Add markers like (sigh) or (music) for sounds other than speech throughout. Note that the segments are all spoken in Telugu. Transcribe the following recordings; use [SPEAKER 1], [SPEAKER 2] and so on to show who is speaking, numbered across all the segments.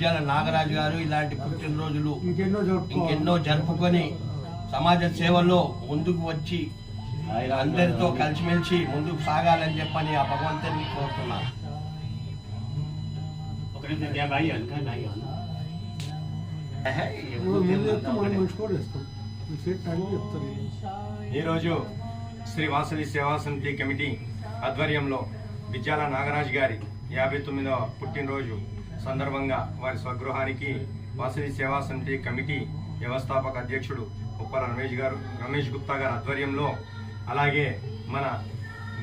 [SPEAKER 1] విద్యాల నాగరాజు గారు ఇలాంటి పుట్టినరోజులు
[SPEAKER 2] ఇంకెన్నో
[SPEAKER 1] జరుపుకొని సమాజ సేవలో ముందుకు వచ్చి అందరితో కలిసిమెలిసి ముందుకు సాగాలని చెప్పని ఆ భగవంతుని కోరుతున్నాను.
[SPEAKER 3] ఈరోజు శ్రీ వాసవి సేవా సమితి కమిటీ ఆధ్వర్యంలో విద్యాల నాగరాజు గారి యాభై తొమ్మిదవ పుట్టినరోజు సందర్భంగా వారి స్వగృహానికి వాసవి సేవా సమితి కమిటీ వ్యవస్థాపక అధ్యక్షుడు ఉప్పల రమేష్ గారు రమేష్ గుప్తా గారి ఆధ్వర్యంలో అలాగే మన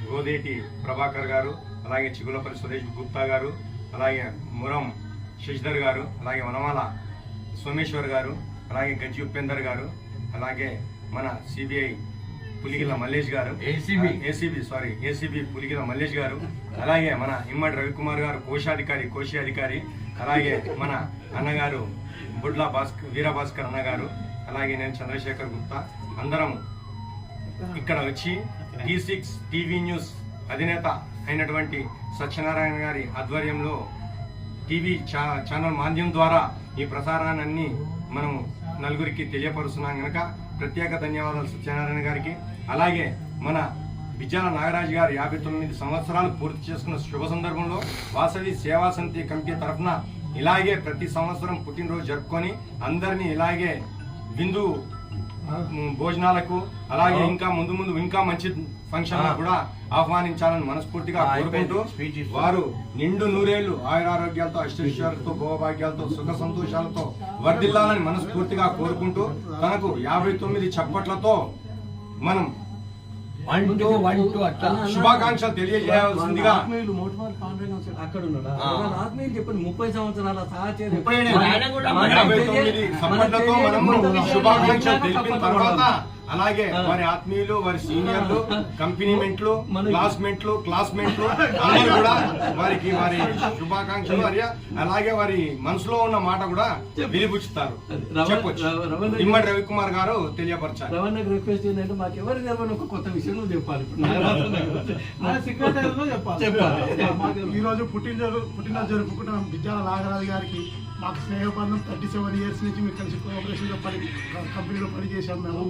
[SPEAKER 3] గోదేటి ప్రభాకర్ గారు అలాగే చిగులపల్లి సురేష్ గుప్తా గారు అలాగే మురం శశిధర్ గారు అలాగే వనమాల సోమేశ్వర్ గారు అలాగే గజ్జి ఉపేందర్ గారు అలాగే మన CBI Puligilla Mallesh garu.
[SPEAKER 1] ACB.
[SPEAKER 3] ACB sorry ACB Puligilla Mallesh garu. అలాగే మన ఇమ్మడి రవికుమార్ గారు కోశాధికారి కోశీ అధికారి అలాగే మన అన్నగారు బుడ్ల భాస్కర్ వీరభాస్కర్ అన్నగారు అలాగే నేను చంద్రశేఖర్ గుప్తా. అందరం ఇక్కడ వచ్చి టీ సిక్స్ టీవీ న్యూస్ అధినేత అయినటువంటి సత్యనారాయణ గారి ఆధ్వర్యంలో టీవీ ఛానల్ మాధ్యమం ద్వారా ఈ ప్రసారాన్ని మనం నలుగురికి తెలియపరుస్తున్నాం కనుక ప్రత్యేక ధన్యవాదాలు సత్యనారాయణ గారికి. అలాగే మన విద్యాల నాగరాజు గారు యాభై తొమ్మిది సంవత్సరాలు పూర్తి చేసుకున్న శుభ సందర్భంలో వాసవి సేవా సమితి కమిటీ తరఫున ఇలాగే ప్రతి సంవత్సరం పుట్టినరోజు జరుపుకొని అందరినీ ఇలాగే విందు భోజనాలకు అలాగే ఇంకా ముందు ముందు ఇంకా మంచి ఫంక్షన్ కూడా ఆహ్వానించాలని మనస్ఫూర్తిగా కోరుకుంటూ. వారు నిండు నూరేళ్ళు ఆయురారోగ్యాలతో అష్టైశ్వర్యాలతో భోగభాగ్యాలతో సుఖ సంతోషాలతో వర్ధిల్లాలని మనస్ఫూర్తిగా కోరుకుంటూ తనకు యాభై తొమ్మిది చప్పట్లతో మనం
[SPEAKER 1] వన్ టూ వన్ టూ అట్లా.
[SPEAKER 3] శుభాకాంక్షలు తెలియజేయాల్సిందిగా.
[SPEAKER 4] అక్కడ ఉన్నాడా? ఆత్మీయులు చెప్పండి ముప్పై సంవత్సరాల సహచర్యం
[SPEAKER 3] శుభాకాంక్షలు తెలిపిన తర్వాత అలాగే వారి ఆత్మీయులు వారి సీనియర్లు కంపెనీ మెంట్లు
[SPEAKER 4] మన-
[SPEAKER 3] క్లాస్మేట్లు క్లాస్మేట్లు (laughs) అందరూ కూడా వారికి వారి శుభాకాంక్షలు మరియు అలాగే వారి మనసులో ఉన్న మాట కూడా వినిపుచ్చుతారు. చెప్పొచ్చు. ఇమ్మడి రవికుమార్ గారు తెలియపరచారు
[SPEAKER 4] రవణకు రిక్వెస్ట్ ఏంటంటే మాకు ఎవరు తెలియని ఒక కొత్త విషయం చెప్పాలి.
[SPEAKER 2] మాకు ఈరోజు పుట్టినరోజు పుట్టినరోజు జరుపుకుంటున్నాం విద్యాల నాగరాజు గారికి. మాకు స్నేహబంధం థర్టీ సెవెన్ ఇయర్స్ నుంచి మేము కలిసి కోఆపరేషన్లో పని కంపెనీలో పని చేశాం మేము.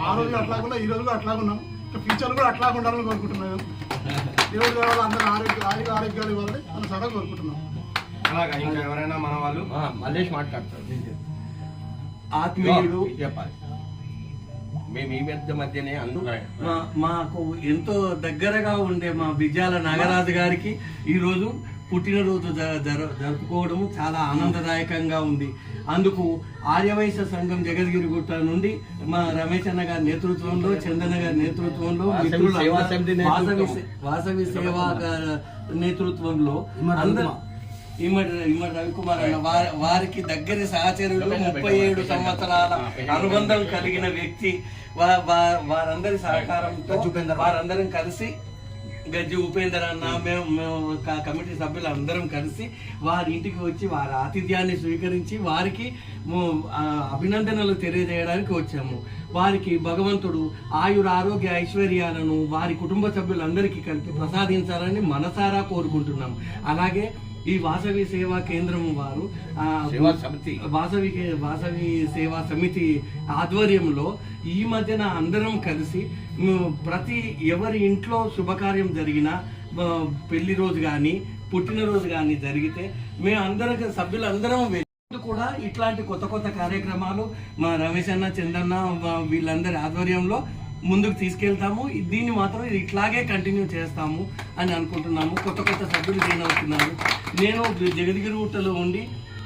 [SPEAKER 2] ఆ రోజు అట్లాగున్నా ఈ రోజు కూడా అట్లాగున్నాం ఇంకా ఫ్యూచర్ కూడా అట్లా ఉండాలని కోరుకుంటున్నాం ఈ రోజు కావాలి అందరూ ఆరోగ్య ఆయుర ఆరోగ్యాలు ఇవ్వాలని మనం సదా కోరుకుంటున్నాం.
[SPEAKER 3] అలాగా ఇంకా ఎవరైనా మన వాళ్ళు?
[SPEAKER 1] మల్లేష్
[SPEAKER 4] ఆత్మీయులు
[SPEAKER 1] చెప్పాలి. మేము ఈ మధ్య మధ్యనే
[SPEAKER 4] మాకు ఎంతో దగ్గరగా ఉండే మా విద్యాల నాగరాజు గారికి ఈరోజు పుట్టినరోజు జరుపుకోవడం చాలా ఆనందదాయకంగా ఉంది. అందుకు ఆర్యవైశ్య సంఘం జగద్గిరిగుట్ట నుండి మా రమేష్ అన్న గారి నేతృత్వంలో చందన గారి నేతృత్వంలో
[SPEAKER 1] వాసవి సేవా
[SPEAKER 4] నేతృత్వంలో అందరూ ఇమ్మడి రవికుమార్ అన్న వారి వారికి దగ్గరి సహచరులు ముప్పై ఏడు సంవత్సరాల అనుబంధం కలిగిన వ్యక్తి వారందరి సహకారంతో వారందరం కలిసి గజ్జి ఉపేందర్ అన్న మేము మేము కమిటీ సభ్యులు అందరం కలిసి వారి ఇంటికి వచ్చి వారి ఆతిథ్యాన్ని స్వీకరించి వారికి అభినందనలు తెలియజేయడానికి వచ్చాము. వారికి భగవంతుడు ఆయుర ఆరోగ్య ఐశ్వర్యాలను వారి కుటుంబ సభ్యులందరికీ కలిపి ప్రసాదించాలని మనసారా కోరుకుంటున్నాం. అలాగే ఈ వాసవి సేవా కేంద్రం వారు ఆ,
[SPEAKER 1] సేవా సమితి.
[SPEAKER 4] వాసవి వాసవి సేవా సమితి ఆధ్వర్యంలో ఈ మధ్యన అందరం కలిసి ప్రతి ఎవరి ఇంట్లో శుభకార్యం జరిగినా పెళ్ళి రోజు కానీ పుట్టినరోజు కానీ జరిగితే మేము అందరం సభ్యులందరం వెళ్ళి కూడా ఇట్లాంటి కొత్త కొత్త కార్యక్రమాలు మా రమేష్ అన్న చందన్న వీళ్ళందరి ఆధ్వర్యంలో ముందుకు తీసుకెళ్తాము. దీన్ని మాత్రం ఇట్లాగే కంటిన్యూ చేస్తాము అని అనుకుంటున్నాము. కొత్త కొత్త సభ్యులు జాయిన్ అవుతున్నారు. నేను జగద్గిరి గుట్టలో ఉండి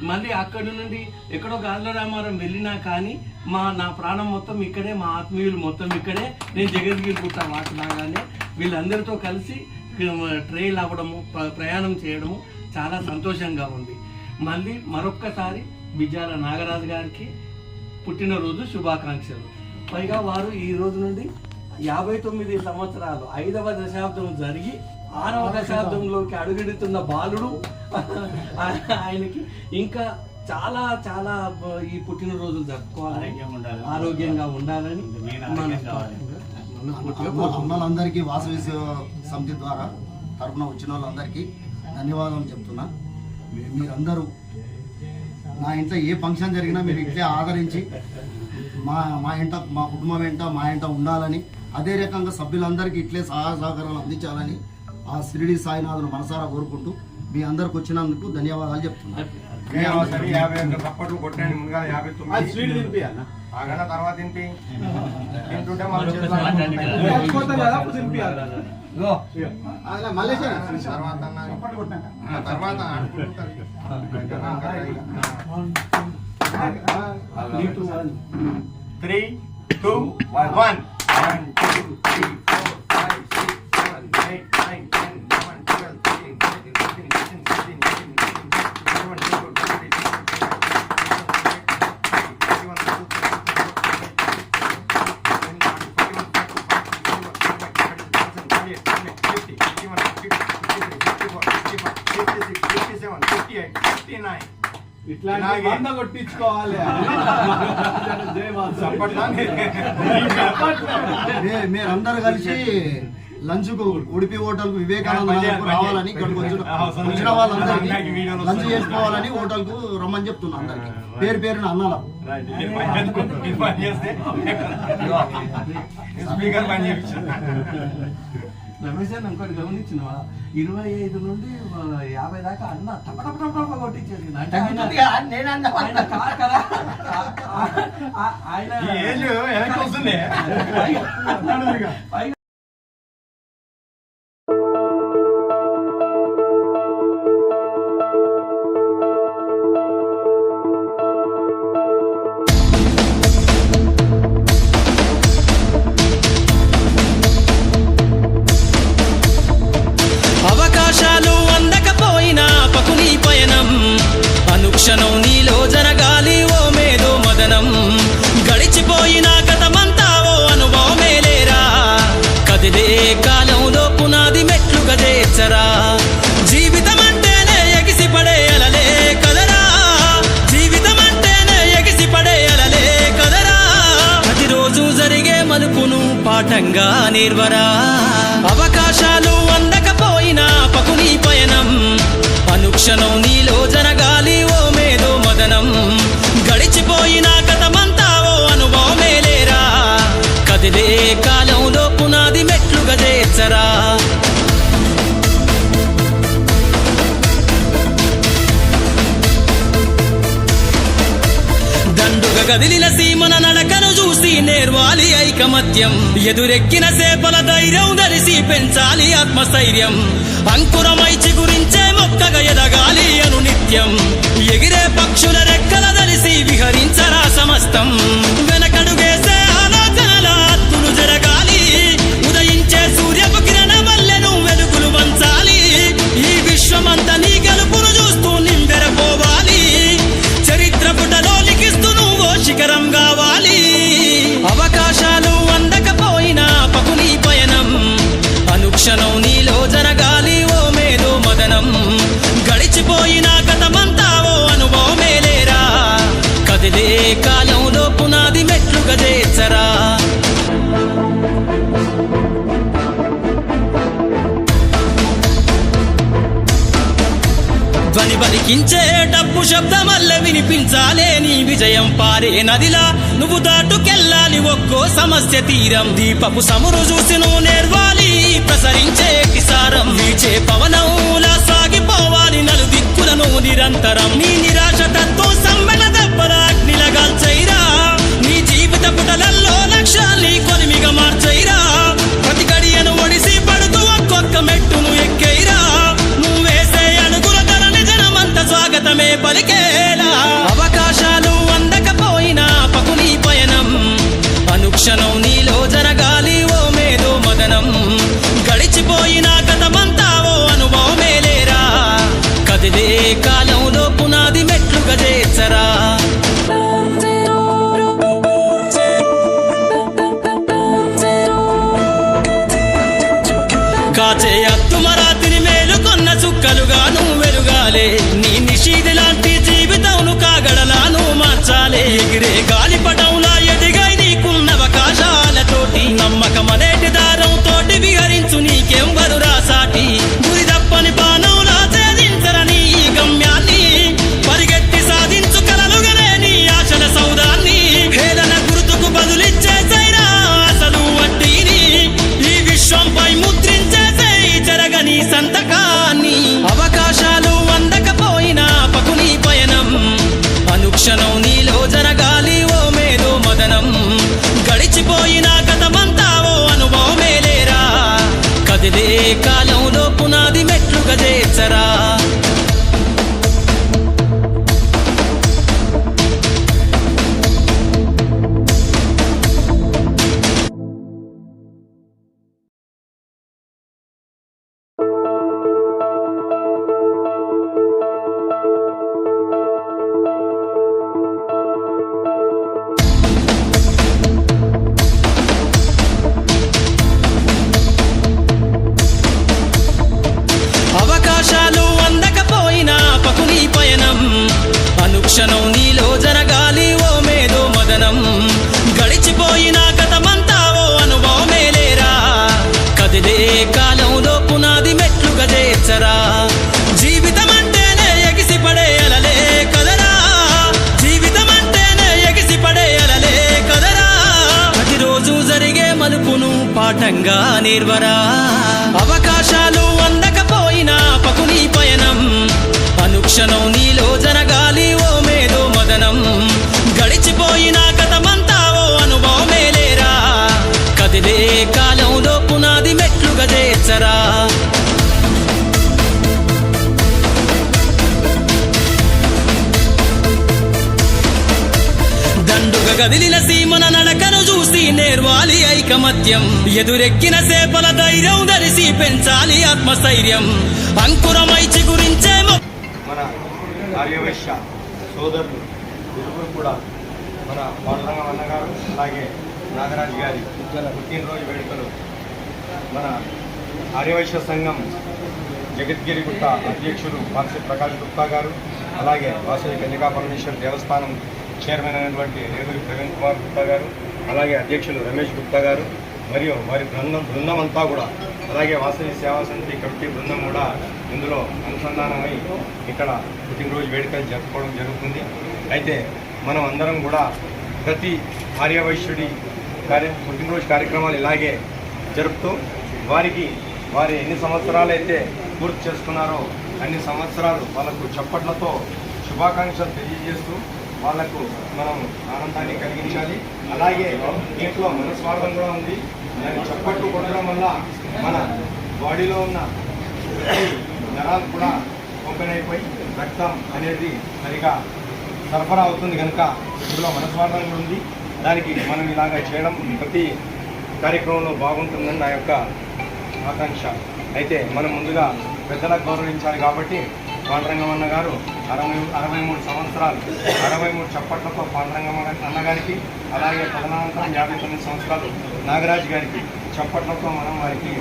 [SPEAKER 4] మళ్ళీ అక్కడి నుండి ఎక్కడో గాజుల రామారం వెళ్ళినా కానీ మా నా ప్రాణం మొత్తం ఇక్కడే మా ఆత్మీయులు మొత్తం ఇక్కడే. నేను జగద్గిరి గుట్ట వాటిలాగానే వీళ్ళందరితో కలిసి ట్రైల్ అవ్వడము ప్రయాణం చేయడము చాలా సంతోషంగా ఉంది. మళ్ళీ మరొక్కసారి బిజాల నాగరాజు గారికి పుట్టినరోజు శుభాకాంక్షలు. పైగా వారు ఈ రోజు నుండి యాభై తొమ్మిది సంవత్సరాలు ఐదవ దశాబ్దం జరిగి ఆరవ దశాబ్దంలోకి అడుగెడుతున్న బాలుడు. ఆయనకి ఇంకా చాలా చాలా ఈ పుట్టినరోజులు జరుపుకోవాలి. ఆరోగ్యంగా ఉండాలని
[SPEAKER 5] అమ్మలందరికీ వాసవి సేవ సమితి ద్వారా తరపున వచ్చిన వాళ్ళందరికీ ధన్యవాదాలు చెప్తున్నా. మీరందరూ నా ఇంట్లో ఏ ఫంక్షన్ జరిగినా మీరు ఇట్లే ఆదరించి మా మా ఇంట మా కుటుంబం వెంట మా ఇంట ఉండాలని అదే రకంగా సభ్యులందరికీ ఇట్లే సహాయ సహకారాలు అందించాలని ఆ షిరిడి సాయినాథును మనసారా కోరుకుంటూ మీ అందరికి వచ్చినందుకు ధన్యవాదాలు చెప్తున్నాను
[SPEAKER 3] ఆగన తర్వాత తర్వాత అన్న- ఆ తర్వాత ఆడుకుంటారు.
[SPEAKER 2] ఇట్లాంటి వంద కొట్టించుకోవాలి. (laughs)
[SPEAKER 5] మీరందరూ కలిసి లంచ్కు ఉడిపి హోటల్కు వివేకానంద రావాలని ఇక్కడికి వచ్చిన వచ్చిన వాళ్ళందరికీ లంచ్ చేసుకోవాలని హోటల్కు రమ్మని చెప్తున్నా అందరికి. పేరు పేరున అన్నాల. (laughs)
[SPEAKER 3] స్పీకర్
[SPEAKER 4] రమేష్ అని ఇంకోటి గమనించినవా ఇరవై ఐదు నుండి యాభై దాకా అన్న టప టప టప టప కొట్టించేసింది. అంటే ఆయన-
[SPEAKER 6] నిర్వరా అవకాశాలు అందకపోయినా పకుని పయనం. అనుక్షణం నీలో జరగాలి ఓ మేధో మదనం. గడిచిపోయిన గతమంతా ఓ అనుభవమే లేరా. కదిలే కాలంలో పునాది మెట్లు గదేచ్చరా దండుగ గదిలిన సీమన నేర్వాలి ఐకమత్యం. ఎదురెక్కిన సేపల ధైర్యం ధరిసి పెంచాలి ఆత్మస్థైర్యం. అంకురమై చిగురించే మొక్కగా ఎదగాలి అను నిత్యం ఎగిరే పక్షుల రెక్కల ధరిసి విహరించరా సమస్తం. వెనక ధ్వని బలికించే డబ్బు శబ్దమల్ల వినిపించాలే నీ విజయం పారే నదిలా. నువ్వు దాటుకెళ్ళాలి ఒక్కో సమస్య తీరం. దీపపు సమురు చూసి నువ్వు నేర్వాలి ప్రసరించే కిసారం. వీచే పవనంలా సాగిపోవాలి నలు దిక్కులను నిరంతరం. నీ నిరాశ తత్వం సమ్మెల దెబ్బల అగ్నిలగాల్చైరా నీ జీవిత పుటలల్లో లక్ష్యాన్ని కొలిమిగా మార్చ పలికేలా ಕಾಲ నేర్వరా అవకాశాలు సత్యం ఎదురెక్కిన సేపల ధైర్యం ధరిసి పెంచాలి ఆత్మస్థైర్యం. అంకురమై చిగురించే
[SPEAKER 3] మన ఆర్యవైశ్య సోదరులు ఇరువురు కూడా మన పాండురంగ అన్నగారు అలాగే నాగరాజు గారి పుట్టినరోజు వేడుకలు మన ఆర్యవైశ్య సంఘం జగద్గిరి గుట్ట అధ్యక్షులు మార్సి ప్రకాష్ గుప్తా గారు అలాగే వాసవి కన్యకా పరమేశ్వర దేవస్థానం చైర్మన్ అయినటువంటి రేవురి ప్రవీణ్ కుమార్ గుప్తా గారు అలాగే అధ్యక్షులు రమేష్ గుప్తా గారు మరియు వారి బృందం బృందం అంతా కూడా అలాగే వాసవి సేవా సమితి కమిటీ బృందం కూడా ఇందులో అనుసంధానమై ఇక్కడ పుట్టినరోజు వేడుకలు జరుపుకోవడం జరుగుతుంది. అయితే మనం అందరం కూడా ప్రతి ఆర్యవైశ్యుడి కార్య పుట్టినరోజు కార్యక్రమాలు ఇలాగే జరుపుతూ వారికి వారు ఎన్ని సంవత్సరాలు అయితే పూర్తి చేసుకున్నారో అన్ని సంవత్సరాలు వాళ్ళకు చప్పట్లతో శుభాకాంక్షలు తెలియజేస్తూ వాళ్ళకు మనం ఆనందాన్ని కలిగించాలి. అలాగే దీంట్లో మనస్వార్థం కూడా ఉంది. చప్పట్లు కొట్టడం వల్ల మన బాడీలో ఉన్న నరాలు కూడా ఓపెన్ అయిపోయి రక్తం అనేది సరిగా సరఫరా అవుతుంది కనుక ఇందులో మనస్వార్థం కూడా ఉంది. దానికి మనం ఇలాగ చేయడం ప్రతి కార్యక్రమంలో బాగుంటుందని నా యొక్క ఆకాంక్ష. అయితే మనం ముందుగా పెద్దలకు గౌరవించాలి కాబట్టి పాండరంగమన్న గారు అరవై అరవై మూడు సంవత్సరాలు అరవై మూడు చప్పట్లతో పాండరంగమన్న అన్నగారికి అలాగే తదనంతరం యాభై తొమ్మిది సంవత్సరాలు నాగరాజు గారికి చప్పట్లతో మనం వారికి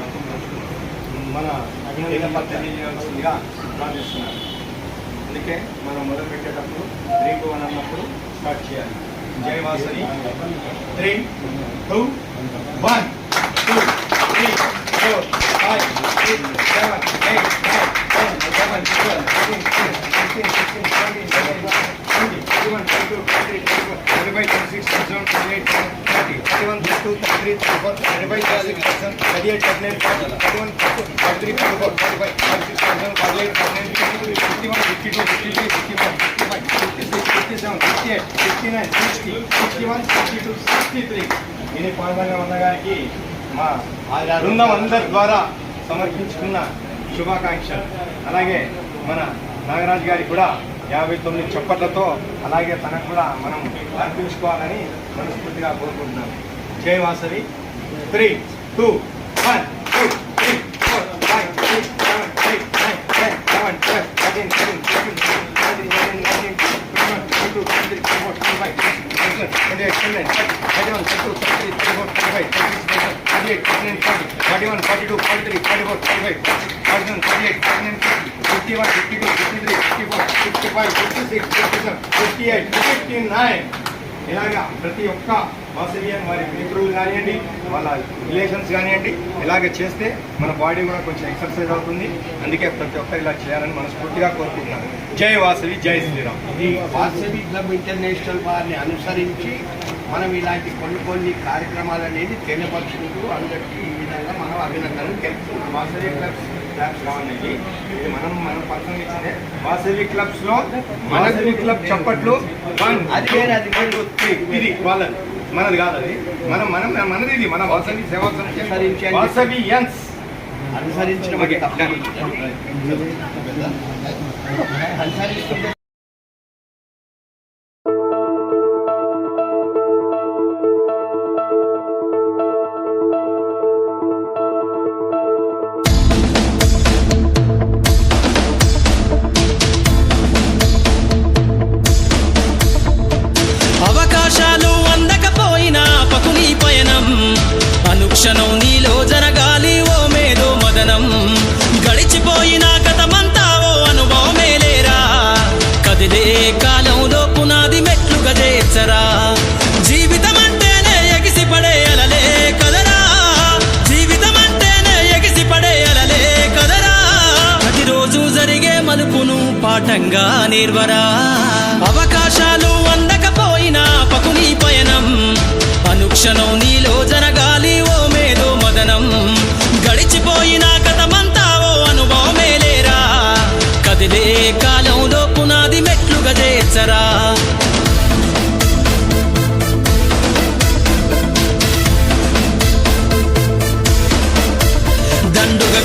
[SPEAKER 3] మన అభినందన తెలియజేయాల్సిందిగా ప్రార్థిస్తున్నారు అందుకే మనం మొదలు పెట్టేటప్పుడు త్రీ అని అన్నప్పుడు స్టార్ట్ చేయాలి. జై Vasavi three two one two three four five six seven eight nine. One fifty six nine sixty one sixty two మా బృందం అందరి ద్వారా సమర్పించుకున్న శుభాకాంక్షలు అలాగే మన నాగరాజు గారి కూడా యాభై తొమ్మిది చప్పట్లతో అలాగే తనకు కూడా మనం అర్పించుకోవాలని మనస్ఫూర్తిగా కోరుకుంటున్నాం. జై వాసవి. Three two one. కానివ్వండి వాళ్ళ రిలేషన్స్ కానివ్వండి ఇలాగ చేస్తే మన బాడీ కూడా కొంచెం ఎక్సర్సైజ్ అవుతుంది. అందుకే ప్రతి ఒక్కరు ఇలా చేయాలని మనస్ఫూర్తిగా కోరుకుంటున్నాను. జై వాసవి జై శ్రీరామ్.
[SPEAKER 1] ఈ వాసవి క్లబ్ ఇంటర్నేషనల్ వారిని అనుసరించి మనం ఇలాంటి కొన్ని కొన్ని కార్యక్రమాలు అనేది తెలియపరుచుకుంటూ అందరికీ ఈ విధంగా మనం అభినందనలు తెలుపుతున్నాం.
[SPEAKER 3] వాసవి క్లబ్స్ ఇది మనం మనం పర్సనల్ ఇచ్చిందే. వాసవి క్లబ్స్లో వాసవి క్లబ్ చప్పట్లు
[SPEAKER 1] అది వేరే, అది.
[SPEAKER 3] ఇది వాళ్ళది. మనది కాదు అది మనం మనం మనది ఇది. మన వాసవి సేవా
[SPEAKER 1] అనుసరించండి.
[SPEAKER 3] వాసవి యన్స్
[SPEAKER 1] అనుసరించిన
[SPEAKER 6] పాఠంగా నేర్వరా